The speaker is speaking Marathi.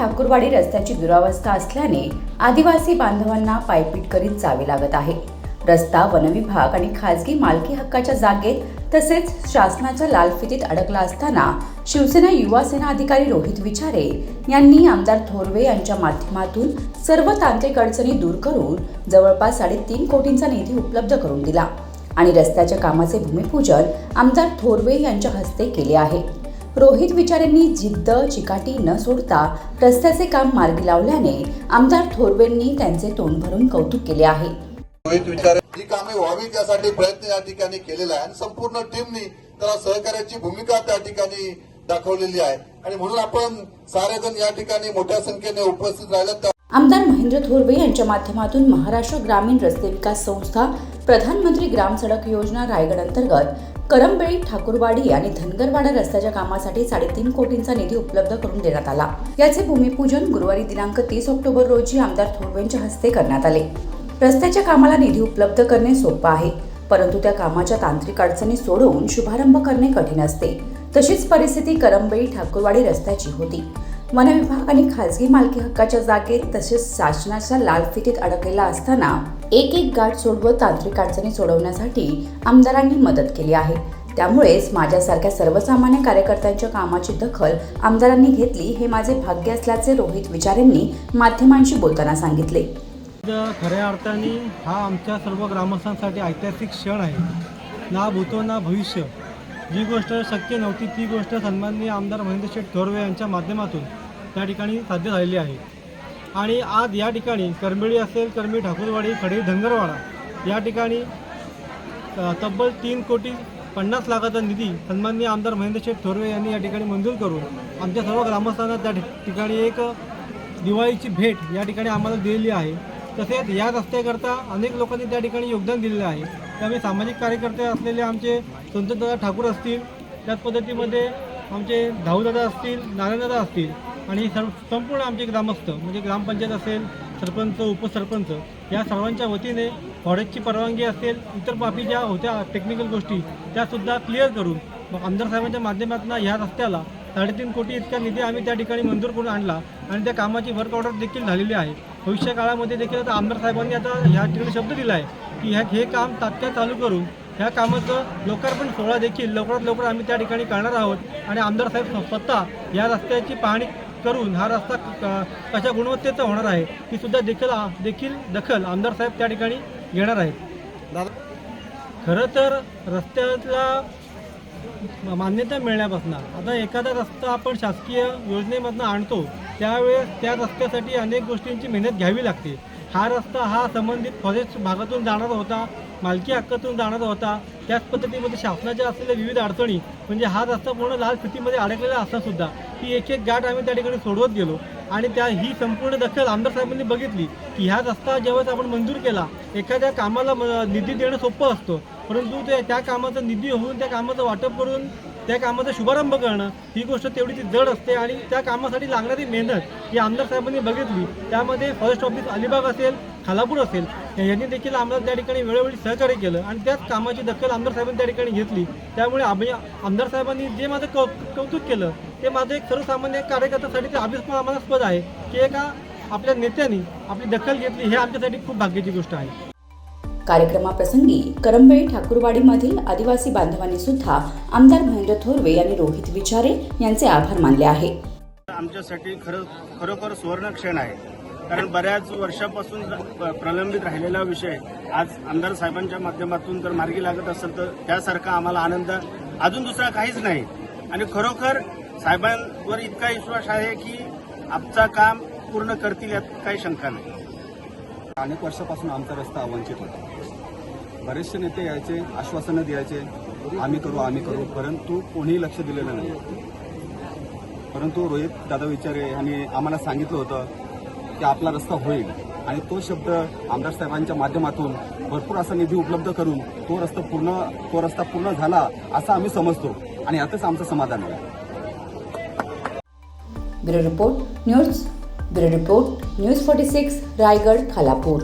ठाकूरवाडी रस्त्याची दुरावस्था असल्याने आदिवासी बांधवांना पायपीट करीत जावे लागत आहे. रस्ता वनविभाग आणि खाजगी मालकी हक्काच्या जागेत तसेच शासनाच्या लालफितीत अडकला असताना शिवसेना युवा सेना अधिकारी रोहित विचारे यांनी आमदार थोरवे यांच्या माध्यमातून सर्व तांत्रिक अडचणी दूर करून जवळपास साडेतीन कोटींचा निधी उपलब्ध करून दिला आणि रस्त्याच्या कामाचे भूमिपूजन आमदार थोरवे यांच्या हस्ते केले आहे. रोहित विचारेंनी जिद्द चिकाटी न सोडता रस्त्याचे काम मार्गी लावल्याने आमदार थोरवेंनी त्यांचे तोंड भरून कौतुक केले आहे. रोहित विचारे ही कामे व्हावी त्यासाठी प्रयत्न या ठिकाणी केलेला आहे आणि संपूर्ण टीमनी त्याला सहकार्याची भूमिका त्या ठिकाणी दाखवलेली आहे. आणि म्हणून आपण सारेजण या ठिकाणी मोठ्या संख्येने उपस्थित राहिल्यात आमदार महेंद्र थोरवे यांच्या माध्यमातून महाराष्ट्र ग्रामीण रस्ते विकास संस्था प्रधानमंत्री ग्राम सडक योजना रायगड अंतर्गत करंबेळी ठाकूरवाडी आणि धनगरवाडा रस्त्याच्या कामासाठी साडेतीन कोटींचा निधी उपलब्ध करून देण्यात आला. याचे भूमिपूजन गुरुवारी दिनांक तीस ऑक्टोबर रोजी आमदार थोरवेंच्या हस्ते करण्यात आले. रस्त्याच्या कामाला निधी उपलब्ध करणे सोपं आहे परंतु त्या कामाच्या तांत्रिक अडचणी सोडवून शुभारंभ करणे कठीण असते. तशीच परिस्थिती करंबेळी ठाकूरवाडी रस्त्याची होती. वनविभाग आणि खाजगी मालकी हक्काच्या जागेत तसेच शासनाच्या लाल फितीत अडकलेला असताना एक एक गाठ सोडवत तांत्रिक अडचणी सोडवण्यासाठी आमदारांनी मदत केली आहे. त्यामुळेच माझ्यासारख्या सर्वसामान्य कार्यकर्त्यांच्या कामाची दखल आमदारांनी घेतली हे माझे भाग्य असल्याचे रोहित विचारेंनी माध्यमांशी बोलताना सांगितले. खऱ्या अर्थाने हा आमच्या सर्व ग्रामस्थांसाठी ऐतिहासिक क्षण आहे. ना भूतो ना भविष्य. जी गोष्ट शक्य नव्हती ती गोष्ट सन्माननीय आमदार महेंद्र शेठ थोरवे यांच्या माध्यमातून त्या ठिकाणी साध्य झालेली आहे. आणि आज या ठिकाणी करमिळी असेल करमिळी ठाकूरवाडी खडे धनगरवाडा या ठिकाणी तब्बल तीन कोटी पन्नास लाखाचा निधी सन्माननीय आमदार महेंद्र शेठ थोरवे यांनी या ठिकाणी मंजूर करून आमच्या सर्व ग्रामस्थांना त्या ठिकाणी एक दिवाळीची भेट या ठिकाणी आम्हाला दिलेली आहे. तसेच या रस्त्याकरता अनेक लोकांनी त्या ठिकाणी योगदान दिलेलं आहे. त्यामुळे सामाजिक कार्यकर्ते असलेले आमचे संतदादा ठाकूर असतील त्याच पद्धतीमध्ये आमचे धाऊदादा असतील नारायणदादा असतील आणि सर्व संपूर्ण आमचे ग्रामस्थ म्हणजे ग्रामपंचायत असेल सरपंच उपसरपंच या सर्वांच्या वतीने फॉरेस्टची परवानगी असेल इतर बाबी ज्या होत्या टेक्निकल गोष्टी त्यासुद्धा क्लिअर करून मग आमदार साहेबांच्या माध्यमातून ह्या रस्त्याला साडेतीन कोटी इतका निधी आम्ही त्या ठिकाणी मंजूर करून आणला आणि त्या कामाची वर्क ऑर्डर देखील झालेली आहे. भविष्य काळामध्ये देखील आता आमदार साहेबांनी आता ह्या ठिकाणी शब्द दिला आहे की ह्या हे काम तात्काळ चालू करून ह्या कामाचं लोकार्पण सोहळा देखील लवकरात लवकर आम्ही त्या ठिकाणी करणार आहोत आणि आमदार साहेब स्वतः या रस्त्याची पाहणी करून हा रस्ता क- कशा गुणवत्तेचा होणार आहे ही सुद्धा देखील देखील दखल आमदार साहेब त्या ठिकाणी घेणार आहेत. खरं तर रस्त्याला मान्यता मिळण्यापासून आता एखादा रस्ता आपण शासकीय योजनेमधनं आणतो त्यावेळेस त्या रस्त्यासाठी अनेक गोष्टींची मेहनत घ्यावी लागते. हा रस्ता हा संबंधित फॉरेस्ट भागातून जाणारा होता मालकी हक्कातून जाणारा होता त्याच पद्धतीमध्ये शासनाच्या असलेल्या विविध अडचणी म्हणजे हा रस्ता पूर्ण लाल स्थितीमध्ये अडकलेला असता सुद्धा ही एक एक गाठ आम्ही त्या ठिकाणी सोडवत गेलो. आणि त्या ही संपूर्ण दखल आमदार साहेबांनी बघितली की ह्या रस्ता जेव्हा आपण मंजूर केला एखाद्या कामाला निधी देणं सोपं असतं. परंतु ते त्या कामाचा निधी होऊन त्या कामाचं वाटप करून त्या कामाचा शुभारंभ करणं ही गोष्ट तेवढी ती जड असते आणि त्या कामासाठी लागणारी मेहनत ही आमदार साहेबांनी बघितली. त्यामध्ये फॉरेस्ट ऑफिस अलिबाग असेल खालापूर असेल यांनी देखील आम्हाला त्या ठिकाणी वेळोवेळी सहकार्य केलं आणि त्याच कामाची दखल आमदार साहेबांनी त्या ठिकाणी घेतली. त्यामुळे आम्ही आमदार साहेबांनी जे माझं कौ कौतुक केलं ते माझं एक सर्वसामान्य कार्यकर्त्यासाठी ते अभिस्मानास्पद आहे की एका आपल्या नेत्यांनी आपली दखल घेतली हे आमच्यासाठी खूप भाग्याची गोष्ट आहे. कार्यक्रमाप्रसंगी करंबेळी ठाकूरवाडीमधील आदिवासी बांधवांनी सुद्धा आमदार महेंद्र थोरवे आणि रोहित विचारे यांचे आभार मानले आहे. आमच्यासाठी खरं खरोखर सुवर्ण क्षण आहे. कारण बऱ्याच वर्षापासून प- प्रलंबित राहिलेला विषय आज आमदार साहेबांच्या माध्यमातून जर मार्गी लागत असेल तर त्यासारखा आम्हाला आनंद अजून दुसरा काहीच नाही. आणि खरोखर साहेबांवर इतका विश्वास आहे की आमचा काम पूर्ण करतील यात काही शंका नाही. अनेक वर्षापासून आमचा रस्ता अवंचित होता. बरेचसे नेते यायचे आश्वासनं द्यायचे आम्ही करू आम्ही करू परंतु कोणीही लक्ष दिलेलं नाही. परंतु रोहित दादा विचारे यांनी आम्हाला सांगितलं होतं की आपला रस्ता होईल. आणि तो शब्द आमदार साहेबांच्या माध्यमातून भरपूर असा निधी उपलब्ध करून तो रस्ता पूर्ण तो रस्ता पूर्ण झाला असं आम्ही समजतो. आणि यातच आमचं समाधान आहे. Bureau report news bureau report news forty six Raigad Khalapur.